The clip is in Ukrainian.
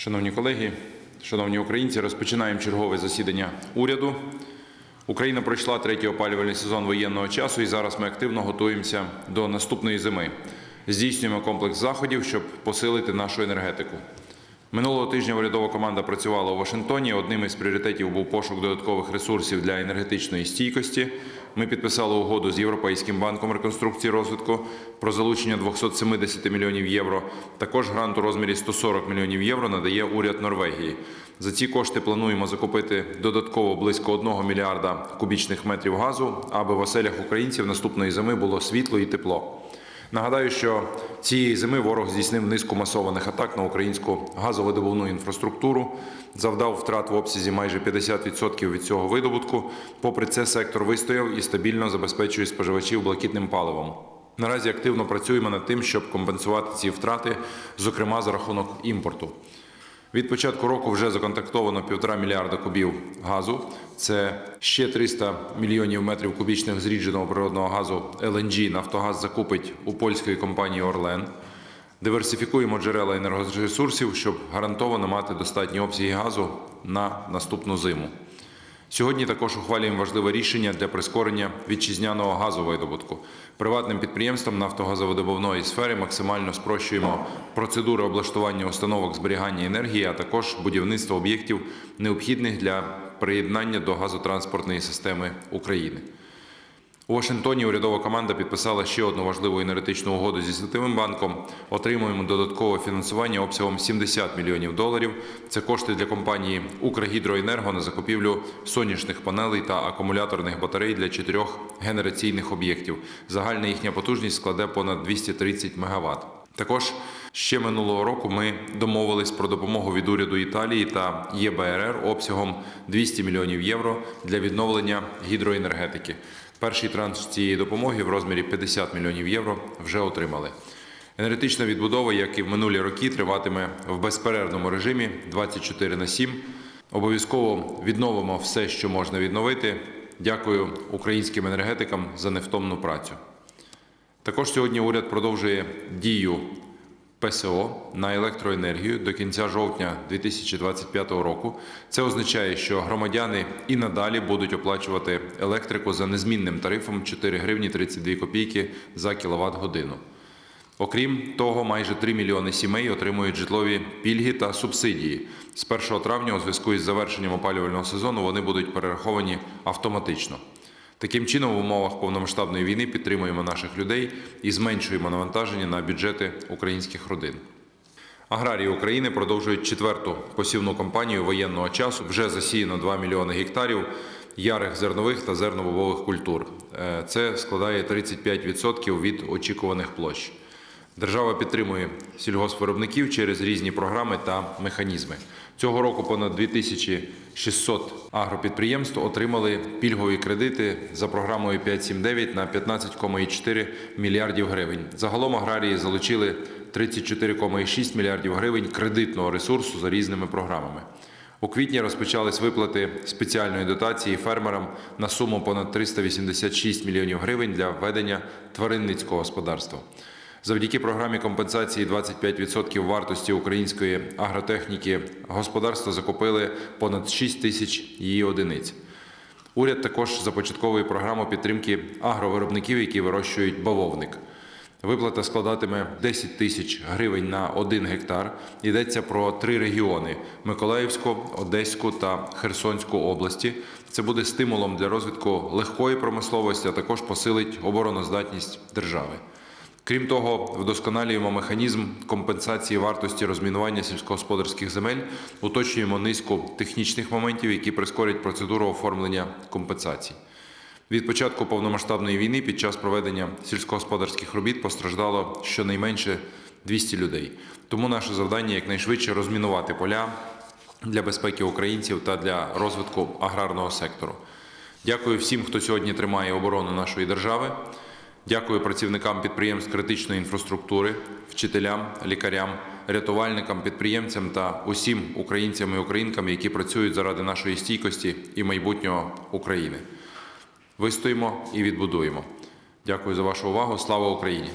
Шановні колеги, шановні українці, розпочинаємо чергове засідання уряду. Україна пройшла третій опалювальний сезон воєнного часу, і зараз ми активно готуємося до наступної зими. Здійснюємо комплекс заходів, щоб посилити нашу енергетику. Минулого тижня урядова команда працювала у Вашингтоні. Одним із пріоритетів був пошук додаткових ресурсів для енергетичної стійкості. Ми підписали угоду з Європейським банком реконструкції розвитку про залучення 270 мільйонів євро. Також грант у розмірі 140 мільйонів євро надає уряд Норвегії. За ці кошти плануємо закупити додатково близько 1 мільярда кубічних метрів газу, аби в оселях українців наступної зими було світло і тепло. Нагадаю, що цієї зими ворог здійснив низку масованих атак на українську газовидобувну інфраструктуру, завдав втрат в обсязі майже 50% від цього видобутку. Попри це, сектор вистояв і стабільно забезпечує споживачів блакитним паливом. Наразі активно працюємо над тим, щоб компенсувати ці втрати, зокрема за рахунок імпорту. Від початку року вже законтрактовано півтора мільярда кубів газу. Це ще 300 мільйонів метрів кубічних зрідженого природного газу LNG Нафтогаз закупить у польської компанії Орлен. Диверсифікуємо джерела енергоресурсів, щоб гарантовано мати достатні обсяги газу на наступну зиму. Сьогодні також ухвалюємо важливе рішення для прискорення вітчизняного газовидобутку. Приватним підприємствам нафтогазовидобувної сфери максимально спрощуємо процедури облаштування установок зберігання енергії, а також будівництво об'єктів, необхідних для приєднання до газотранспортної системи України. У Вашингтоні урядова команда підписала ще одну важливу енергетичну угоду зі Світовим банком. Отримуємо додаткове фінансування обсягом 70 мільйонів доларів. Це кошти для компанії Укргідроенерго на закупівлю сонячних панелей та акумуляторних батарей для чотирьох генераційних об'єктів. Загальна їхня потужність складе понад 230 МВт. Також ще минулого року ми домовились про допомогу від уряду Італії та ЄБРР обсягом 200 мільйонів євро для відновлення гідроенергетики. Перший транш цієї допомоги в розмірі 50 мільйонів євро вже отримали. Енергетична відбудова, як і в минулі роки, триватиме в безперервному режимі 24 на 7. Обов'язково відновимо все, що можна відновити. Дякую українським енергетикам за невтомну працю. Також сьогодні уряд продовжує дію ПСО на електроенергію до кінця жовтня 2025 року. Це означає, що громадяни і надалі будуть оплачувати електрику за незмінним тарифом 4 гривні 32 копійки за кіловат годину. Окрім того, майже 3 мільйони сімей отримують житлові пільги та субсидії. З 1 травня, у зв'язку із завершенням опалювального сезону, вони будуть перераховані автоматично. Таким чином, в умовах повномасштабної війни підтримуємо наших людей і зменшуємо навантаження на бюджети українських родин. Аграрії України продовжують четверту посівну кампанію воєнного часу. Вже засіяно 2 мільйони гектарів ярих зернових та зернобобових культур. Е, Це складає 35% від очікуваних площ. Держава підтримує сільгоспвиробників через різні програми та механізми. Цього року понад 2600 агропідприємств отримали пільгові кредити за програмою 579 на 15,4 мільярдів гривень. Загалом аграрії залучили 34,6 мільярдів гривень кредитного ресурсу за різними програмами. У квітні розпочались виплати спеціальної дотації фермерам на суму понад 386 мільйонів гривень для введення тваринницького господарства. Завдяки програмі компенсації 25% вартості української агротехніки господарства закупили понад 6 тисяч її одиниць. Уряд також започатковує програму підтримки агровиробників, які вирощують бавовник. Виплата складатиме 10 тисяч гривень на один гектар. Йдеться про три регіони: Миколаївську, Одеську та Херсонську області. Це буде стимулом для розвитку легкої промисловості, а також посилить обороноздатність держави. Крім того, вдосконалюємо механізм компенсації вартості розмінування сільськогосподарських земель, уточнюємо низку технічних моментів, які прискорять процедуру оформлення компенсацій. Від початку повномасштабної війни під час проведення сільськогосподарських робіт постраждало щонайменше 200 людей. Тому наше завдання якнайшвидше розмінувати поля для безпеки українців та для розвитку аграрного сектору. Дякую всім, хто сьогодні тримає оборону нашої держави. Дякую працівникам підприємств критичної інфраструктури, вчителям, лікарям, рятувальникам, підприємцям та усім українцям і українкам, які працюють заради нашої стійкості і майбутнього України. Вистоїмо і відбудуємо. Дякую за вашу увагу. Слава Україні!